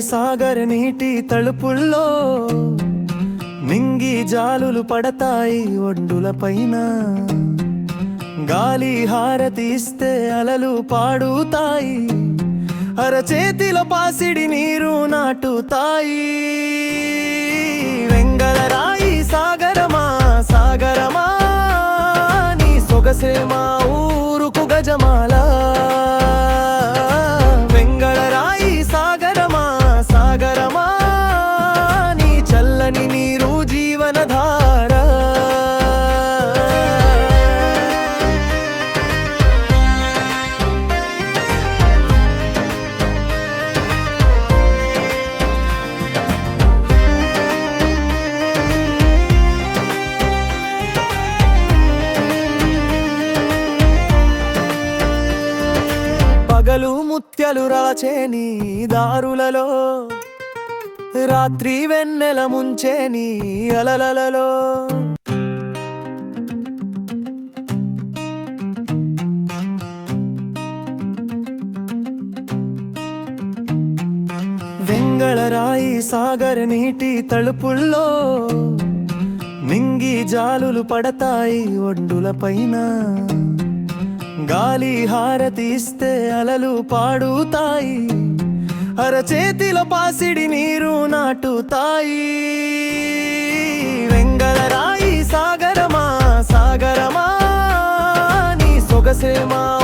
సాగర్ నీటి తలుపుల్లో మింగి జాలులు పడతాయి ఒడ్డుల పైన. గాలి హారతి ఇస్తే అలలు పాడుతాయి. అరచేతిలో పాసిడి నీరు నాటుతాయి. వెంగళరాయి సాగరమా సాగరమా నీ సొగసే మా ఊరుకు గజమాలా. పగలు ముత్యలు రాచే నీ దారులలో. రాత్రి వెన్నెల ముంచే నీ అలలలలో. వెంగళరాయి సాగర్ నీటి తలుపుల్లో మింగి జాలులు పడతాయి ఒడ్డుల పైన. గాలి హారతి ఇస్తే అలలు పాడుతాయి. అరచేతిల పాసిడి నీరు నాటుతాయి. వెంగళరాయి సాగరమా సాగరమా నీ సొగసేమా